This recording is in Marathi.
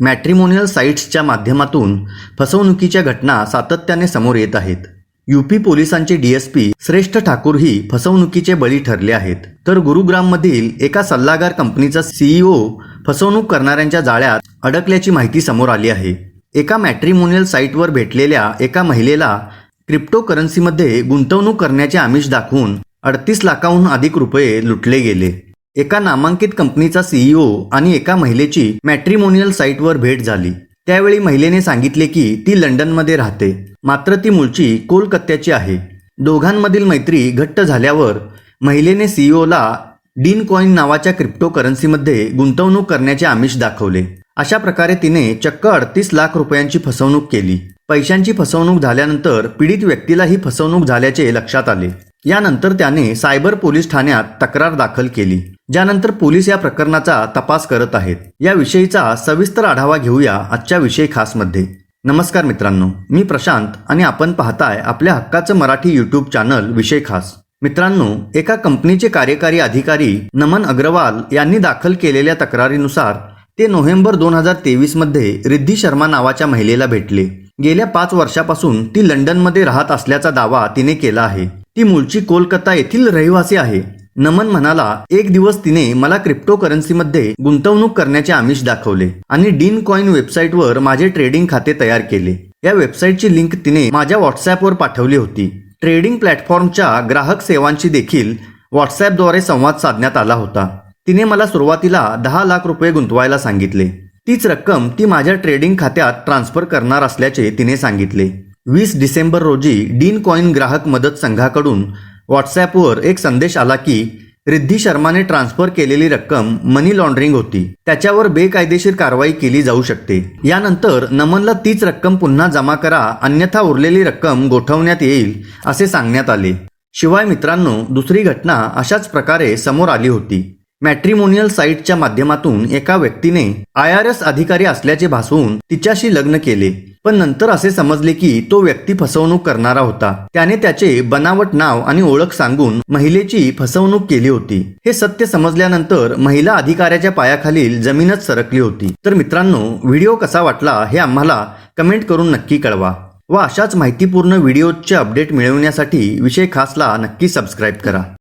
मॅट्रिमोनियल साईट्सच्या माध्यमातून फसवणुकीच्या घटना सातत्याने समोर येत आहेत. यूपी पोलिसांचे डीएसपी श्रेष्ठ ठाकूरही फसवणुकीचे बळी ठरले आहेत. तर गुरुग्राममधील एका सल्लागार कंपनीचा सीईओ फसवणूक करणाऱ्यांच्या जाळ्यात अडकल्याची माहिती समोर आली आहे. एका मॅट्रिमोनियल साईटवर भेटलेल्या एका महिलेला क्रिप्टो करन्सीमध्ये गुंतवणूक करण्याचे आमिष दाखवून अडतीस लाखाहून अधिक रुपये लुटले गेले. एका नामांकित कंपनीचा सीईओ आणि एका महिलेची मॅट्रिमोनियल साईटवर भेट झाली. त्यावेळी महिलेने सांगितले की ती लंडनमध्ये राहते. मात्र ती मूळची कोलकात्याची आहे. दोघांमधील मैत्री घट्ट झाल्यावर महिलेने सीईओला डीन कॉईन नावाच्या क्रिप्टो करन्सीमध्ये गुंतवणूक करण्याचे आमिष दाखवले. अशा प्रकारे तिने चक्क अडतीस लाख रुपयांची फसवणूक केली. पैशांची फसवणूक झाल्यानंतर पीडित व्यक्तीला ही फसवणूक झाल्याचे लक्षात आले. यानंतर त्याने सायबर पोलीस ठाण्यात तक्रार दाखल केली. ज्यानंतर पोलीस या प्रकरणाचा तपास करत आहेत. याविषयीचा सविस्तर आढावा घेऊया आजच्या विषय खासमध्ये. नमस्कार मित्रांनो मी प्रशांत आणि आपण पाहताय आपल्या हक्काचं मराठी युट्यूब चॅनल विषय खास. मित्रांनो एका कंपनीचे कार्यकारी अधिकारी नमन अग्रवाल यांनी दाखल केलेल्या तक्रारीनुसार ते नोव्हेंबर दोन हजार तेवीसमध्ये रिद्धी शर्मा नावाच्या महिलेला भेटले. गेल्या पाच वर्षापासून ती लंडनमध्ये राहत असल्याचा दावा तिने केला आहे. ती मूळची कोलकाता येथील रहिवासी आहे. नमन म्हणाला एक दिवस तिने मला क्रिप्टो करन्सीमध्ये गुंतवणूक करण्याचे आमिष दाखवले आणि डीन कॉइन वेबसाईटवर माझे ट्रेडिंग खाते तयार केले. या वेबसाईटची लिंक तिने माझ्या व्हॉट्सॲपवर पाठवली होती. ट्रेडिंग प्लॅटफॉर्मच्या ग्राहक सेवांशी देखील व्हॉट्सॲपद्वारे संवाद साधण्यात आला होता. तिने मला सुरुवातीला दहा लाख रुपये गुंतवायला सांगितले. तीच रक्कम ती माझ्या ट्रेडिंग खात्यात ट्रान्सफर करणार असल्याचे तिने सांगितले. वीस डिसेंबर रोजी डीन कॉइन ग्राहक मदत संघाकडून व्हॉट्सॲपवर एक संदेश आला की रिद्धी शर्माने ट्रान्सफर केलेली रक्कम मनी लॉन्ड्रिंग होती. त्याच्यावर बेकायदेशीर कारवाई केली जाऊ शकते. यानंतर नमनला तीच रक्कम पुन्हा जमा करा अन्यथा उरलेली रक्कम गोठवण्यात येईल असे सांगण्यात आले. शिवाय मित्रांनो दुसरी घटना अशाच प्रकारे समोर आली होती. मॅट्रिमोनियल साईटच्या माध्यमातून एका व्यक्तीने आय आर एस अधिकारी असल्याचे भासवून तिच्याशी लग्न केले. पण नंतर असे समजले की तो व्यक्ती फसवणूक करणारा होता. त्याने त्याचे बनावट नाव आणि ओळख सांगून महिलेची फसवणूक केली होती. हे सत्य समजल्यानंतर महिला अधिकाऱ्याच्या पायाखालील जमीनच सरकली होती. तर मित्रांनो व्हिडिओ कसा वाटला हे आम्हाला कमेंट करून नक्की कळवा व अशाच माहितीपूर्ण व्हिडिओचे अपडेट मिळवण्यासाठी विषय खासला नक्की सबस्क्राईब करा.